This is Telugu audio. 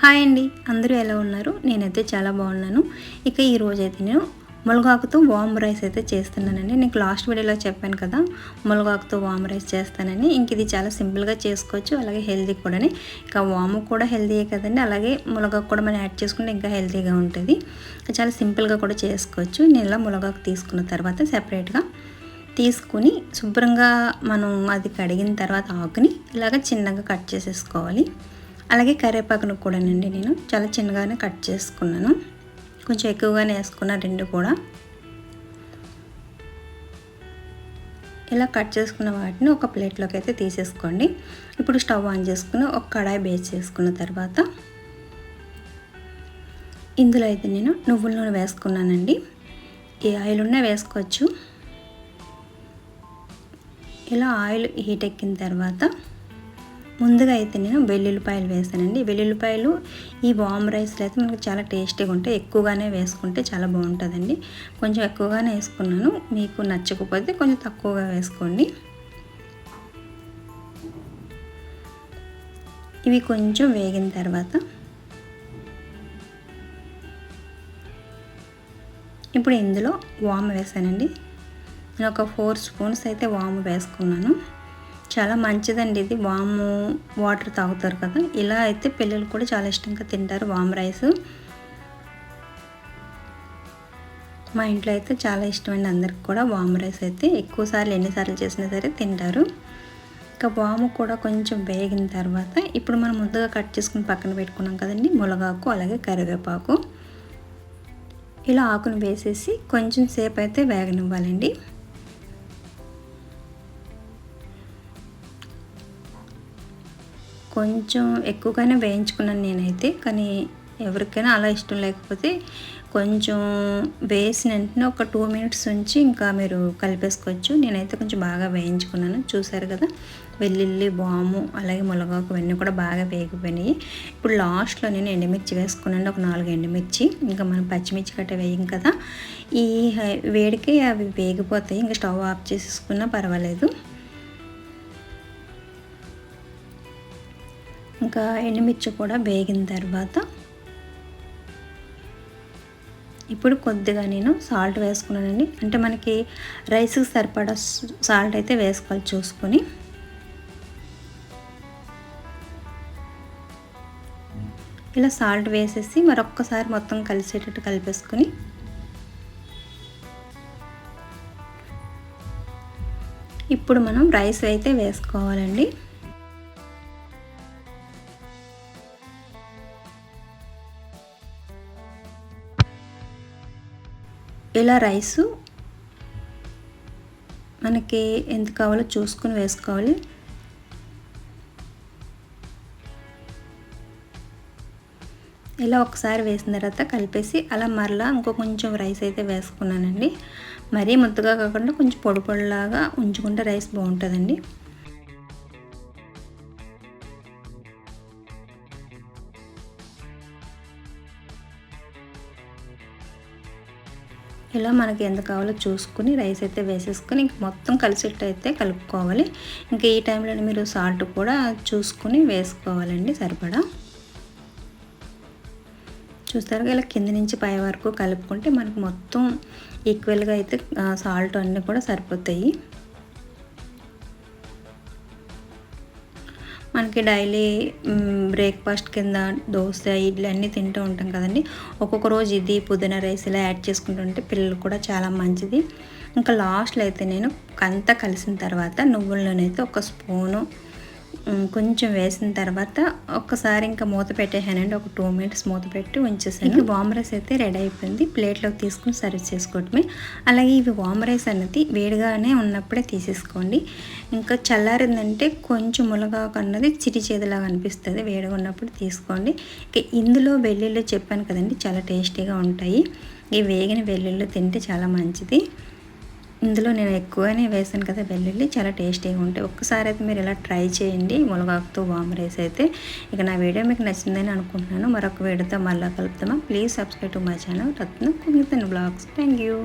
హాయ్ అండి. అందరూ ఎలా ఉన్నారు? నేనైతే చాలా బాగున్నాను. ఇక ఈరోజు అయితే నేను మునగాకుతో వామ్ రైస్ అయితే చేస్తున్నానండి. నేను లాస్ట్ వీడియోలో చెప్పాను కదా మునగాకుతో వామ్ రైస్ చేస్తానని. ఇంక ఇది చాలా సింపుల్గా చేసుకోవచ్చు. అలాగే హెల్తీ కూడా ఇక వాము కూడా హెల్దీయే కదండి. అలాగే మునగాకు కూడా మనం యాడ్ చేసుకుంటే ఇంకా హెల్తీగా ఉంటుంది. చాలా సింపుల్గా కూడా చేసుకోవచ్చు. నేను ఇలా మునగాకు తీసుకున్న తర్వాత సెపరేట్గా తీసుకుని శుభ్రంగా మనం అది కడిగిన తర్వాత ఆకుని ఇలాగ చిన్నగా కట్ చేసేసుకోవాలి. అలాగే కరివేపాకును కూడానండి నేను చాలా చిన్నగానే కట్ చేసుకున్నాను. కొంచెం ఎక్కువగానే వేసుకున్న రెండు కూడా. ఇలా కట్ చేసుకున్న వాటిని ఒక ప్లేట్లోకి అయితే తీసేసుకోండి. ఇప్పుడు స్టవ్ ఆన్ చేసుకుని ఒక కడాయి బేస్ చేసుకున్న తర్వాత ఇందులో అయితే నేను నువ్వుల నూనె వేసుకున్నానండి. ఏ ఆయిల్ ఉన్నా వేసుకోవచ్చు. ఇలా ఆయిల్ హీట్ ఎక్కిన తర్వాత ముందుగా అయితే నేను వెల్లుల్లిపాయలు వేసానండి వెల్లుల్లిపాయలు ఈ వామ్ రైస్లో అయితే మనకు చాలా టేస్టీగా ఉంటాయి. ఎక్కువగానే వేసుకుంటే చాలా బాగుంటుందండి. కొంచెం ఎక్కువగానే వేసుకున్నాను. మీకు నచ్చకపోతే కొంచెం తక్కువగా వేసుకోండి. ఇవి కొంచెం వేగిన తర్వాత ఇప్పుడు ఇందులో వాము వేసానండి. నేను ఒక ఫోర్ స్పూన్స్ అయితే వాము వేసుకున్నాను. చాలా మంచిదండి ఇది. వాము వాటర్ తాగుతారు కదా. ఇలా అయితే పిల్లలు కూడా చాలా ఇష్టంగా తింటారు వామ్ రైస్. మా ఇంట్లో అయితే చాలా ఇష్టమండి. అందరికి కూడా వామ్ రైస్ అయితే ఎక్కువసార్లు ఎన్నిసార్లు చేసినా సరే తింటారు. ఇంకా వాము కూడా కొంచెం వేగిన తర్వాత ఇప్పుడు మనం ముందుగా కట్ చేసుకుని పక్కన పెట్టుకున్నాం కదండి. మునగాకు అలాగే కరివేపాకు. ఇలా ఆకును వేసేసి కొంచెం సేపు అయితే వేగనివ్వాలండి. కొంచెం ఎక్కువగానే వేయించుకున్నాను నేనైతే కానీ ఎవరికైనా అలా ఇష్టం లేకపోతే కొంచెం వేసిన వెంటనే ఒక టూ మినిట్స్ ఉంచి ఇంకా మీరు కలిపేసుకోవచ్చు. నేనైతే కొంచెం బాగా వేయించుకున్నాను. చూసారు కదా? వెల్లుల్లి బాము అలాగే మునగాకు ఇవన్నీ కూడా బాగా వేగిపోయినాయి. ఇప్పుడు లాస్ట్లో నేను ఎండుమిర్చి వేసుకున్నాను. ఒక నాలుగు ఎండుమిర్చి. ఇంకా మనం పచ్చిమిర్చి కట్ట వేయం కదా? ఈ వేడికి అవి వేగిపోతాయి. ఇంకా స్టవ్ ఆఫ్ చేసేసుకున్నా పర్వాలేదు. ఇంకా ఎండుమిర్చి కూడా వేగిన తర్వాత ఇప్పుడు కొద్దిగా నేను సాల్ట్ వేసుకున్నానండి. అంటే మనకి రైస్కి సరిపడా సాల్ట్ అయితే వేసుకోవాలి చూసుకొని. ఇలా సాల్ట్ వేసేసి మరొక్కసారి మొత్తం కలిసేటట్టు కలిపేసుకొని. ఇప్పుడు మనం రైస్ అయితే వేసుకోవాలండి. ఇలా రైసు మనకి ఎంత కావాలో చూసుకుని వేసుకోవాలి. ఇలా ఒకసారి వేసిన తర్వాత కలిపేసి అలా మరలా ఇంకో కొంచెం రైస్ అయితే వేసుకున్నానండి. మరీ ముద్దగా కాకుండా కొంచెం పొడి పొడిలాగా ఉంచుకుంటే రైస్ బాగుంటుందండి. ఇలా మనకి ఎంత కావాలో చూసుకుని రైస్ అయితే వేసేసుకొని ఇంక మొత్తం కలిసేట్టు అయితే కలుపుకోవాలి. ఇంకా ఈ టైంలో మీరు సాల్ట్ కూడా చూసుకుని వేసుకోవాలండి సరిపడా. చూస్తారు ఇలా కింద నుంచి పై వరకు కలుపుకుంటే మనకు మొత్తం ఈక్వల్గా అయితే సాల్ట్ అన్నీ కూడా సరిపోతాయి. మనకి డైలీ బ్రేక్ఫాస్ట్ కింద దోశ ఇడ్లీ అన్నీ తింటూ ఉంటాం కదండి. ఒక్కొక్క రోజు ఇది పుదీనా రైస్ ఇలా యాడ్ చేసుకుంటుంటే పిల్లలు కూడా చాలా మంచిది. ఇంకా లాస్ట్లో అయితే నేను అంతా కలిసిన తర్వాత నువ్వుల నూనె అయితే ఒక స్పూను కొంచెం వేసిన తర్వాత ఒక్కసారి ఇంకా మూత పెట్టేసానండి ఒక టూ మినిట్స్ మూత పెట్టి ఉంచేసాను ఇంకా వామ్ రైస్ అయితే రెడీ అయిపోయింది. ప్లేట్లోకి తీసుకుని సర్వ్ చేసుకోవటమే అలాగే ఇవి వామ్ రైస్ అన్నది వేడిగానే ఉన్నప్పుడే తీసేసుకోండి. ఇంకా చల్లారిందంటే కొంచెం ములగాకు అన్నది చిటి చేతిలాగా అనిపిస్తుంది. వేడిగా ఉన్నప్పుడు తీసుకోండి. ఇక ఇందులో వెల్లుల్లి చెప్పాను కదండి చాలా టేస్టీగా ఉంటాయి. ఈ వేగిన వెల్లుల్లి తింటే చాలా మంచిది. ఇందులో నేను ఎక్కువనే వేసాను కదా వెల్లుల్లి చాలా టేస్టీగా ఉంటాయి. ఒక్కసారి అయితే మీరు ఇలా ట్రై చేయండి. మునగాకుతో వామ్ రైస్ అయితే. ఇక నా వీడియో మీకు నచ్చిందని అనుకుంటున్నాను. మరొక వీడియోతో మళ్ళీ కలుపుతామా please subscribe to my channel. Ratna కుమితన్ blogs. Thank you